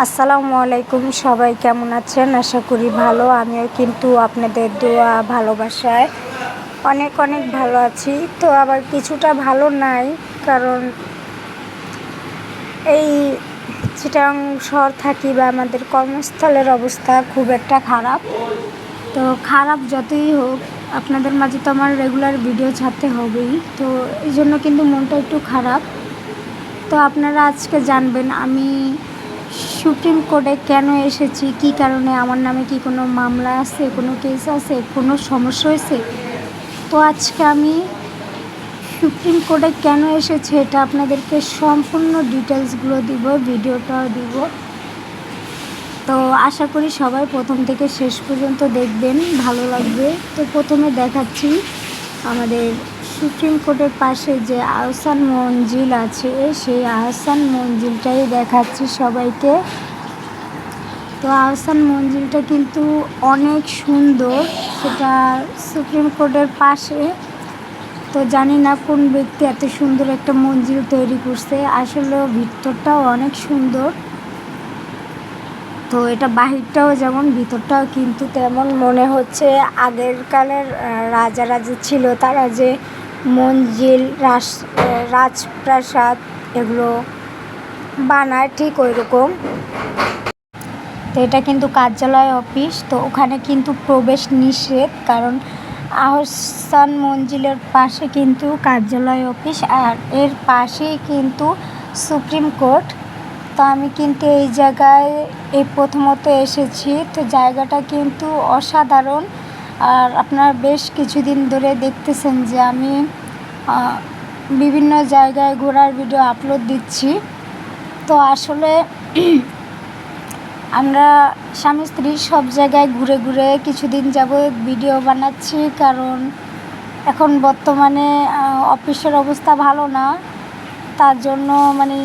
আসসালামু আলাইকুম, সবাই কেমন আছেন? আশা করি ভালো। আমিও কিন্তু আপনাদের দোয়া, ভালোবাসায় অনেক অনেক ভালো আছি। তো আবার কিছুটা ভালো নাই, কারণ এই চিটাং শহর থাকি বা আমাদের কর্মস্থলের অবস্থা খুব একটা খারাপ। তো খারাপ যতই হোক, আপনাদের মাঝে তো আমার রেগুলার ভিডিও ছাড়তে হবেই। তো এই জন্য কিন্তু মনটা একটু খারাপ। তো আপনারা আজকে জানবেন, আমি সুপ্রিম কোর্টে কেন এসেছি? কি কারণে? আমার নামে কি কোনো মামলা আছে? কোনো কেস আছে? কোনো সমস্যা হয়েছে? তো আজকে আমি সুপ্রিম কোর্টে কেন এসেছি এটা আপনাদেরকে সম্পূর্ণ ডিটেলসগুলো দিব ভিডিওটাও দিব। তো আশা করি সবাই প্রথম থেকে শেষ পর্যন্ত দেখবেন, ভালো লাগবে। তো প্রথমে দেখাচ্ছি আমাদের সুপ্রিম কোর্টের পাশে যে আহসান মঞ্জিল আছে, সেই আহসান মঞ্জিলটাই দেখাচ্ছি সবাইকে। তো আহসান মঞ্জিলটা কিন্তু অনেক সুন্দর, সেটা সুপ্রিম কোর্টের পাশে। তো জানি না কোন ব্যক্তি এত সুন্দর একটা মঞ্জিল তৈরি করছে, আসলে ভিতরটাও অনেক সুন্দর। তো এটা বাহিরটাও যেমন, ভিতরটাও কিন্তু তেমন মনে হচ্ছে আগের কালের রাজা রাজা ছিল তারা যে মঞ্জিল, রাস রাজপ্রাসাদ এগুলো বানায় ঠিক ওই রকম তো এটা কিন্তু কার্যালয় অফিস, তো ওখানে কিন্তু প্রবেশ নিষেধ, কারণ আহসান মঞ্জিলের পাশে কিন্তু কার্যালয় অফিস, আর এর পাশেই কিন্তু সুপ্রিম কোর্ট। তো আমি কিন্তু এই জায়গায়, এই প্রথমত এসেছি, তো জায়গাটা কিন্তু অসাধারণ। আর আপনারা বেশ কিছুদিন ধরে দেখতেছেন যে আমি বিভিন্ন জায়গায় ঘোরার ভিডিও আপলোড দিচ্ছি। তো আসলে আমরা স্বামী, স্ত্রী সব জায়গায় ঘুরে ঘুরে কিছুদিন যাব ভিডিও বানাচ্ছি। কারণ এখন বর্তমানে অফিসের অবস্থা ভালো না। তার জন্য মানে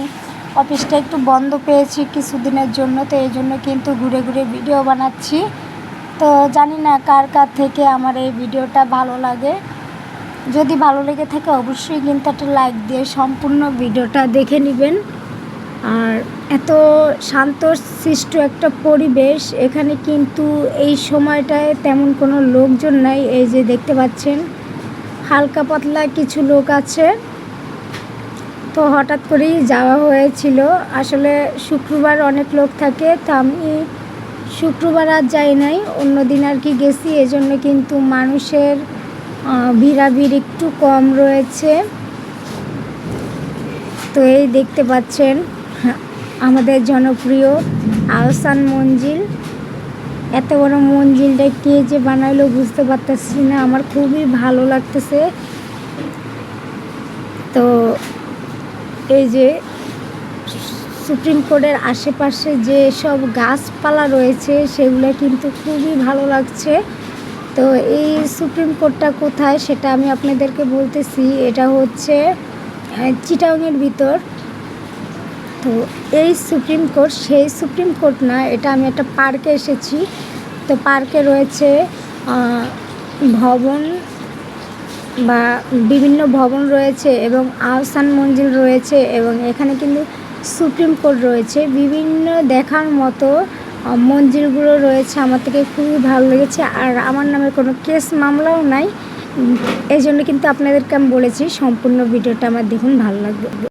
অফিসটা একটু বন্ধ পেয়েছি কিছুদিনের জন্য। তো এই জন্য কিন্তু ঘুরে ঘুরে ভিডিও বানাচ্ছি। তো জানি না কার কার থেকে আমার এই ভিডিওটা ভালো লাগে। যদি ভালো লেগে থাকে অবশ্যই কিন্তু একটা লাইক দিয়ে সম্পূর্ণ ভিডিওটা দেখে নেবেন। আর এত শান্ত সৃষ্ট একটা পরিবেশ, এখানে কিন্তু এই সময়টায় তেমন কোনো লোকজন নাই, এই যে দেখতে পাচ্ছেন। হালকা পাতলা কিছু লোক আছে। তো হঠাৎ করেই যাওয়া হয়েছিল। আসলে শুক্রবার অনেক লোক থাকে, তো আমি শুক্রবার আর যাই নাই অন্য দিন আর কি গেছি, এজন্য কিন্তু মানুষের ভিড়াভিড় একটু কম রয়েছে। তো এই দেখতে পাচ্ছেন, আমাদের জনপ্রিয় আহসান মঞ্জিল। এত বড় মঞ্জিলটা কে যে বানাইলো বুঝতে পারতেছি না, আমার খুবই ভালো লাগতেছে। তো এই যে সুপ্রিম কোর্টের আশেপাশে যে সব গাছপালা রয়েছে, সেগুলো কিন্তু খুবই ভালো লাগছে। তো এই সুপ্রিম কোর্টটা কোথায় সেটা আমি আপনাদেরকে বলতেছি। এটা হচ্ছে চিটাংয়ের ভিতর। তো এই সুপ্রিম কোর্ট সেই সুপ্রিম কোর্ট না, এটা আমি একটা পার্কে এসেছি। তো পার্কে রয়েছে ভবন বা বিভিন্ন ভবন রয়েছে এবং আহসান মঞ্জিল রয়েছে এবং এখানে কিন্তু সুপ্রিম কোর্ট রয়েছে। বিভিন্ন দেখার মতো মন্দিরগুলো রয়েছে। আমার থেকে খুবই ভালো লেগেছে। আর আমার নামে কোনো কেস মামলাও নাই। এই জন্য কিন্তু আপনাদেরকে আমি বলেছি, সম্পূর্ণ ভিডিওটা আমার দেখুন, ভালো লাগবে।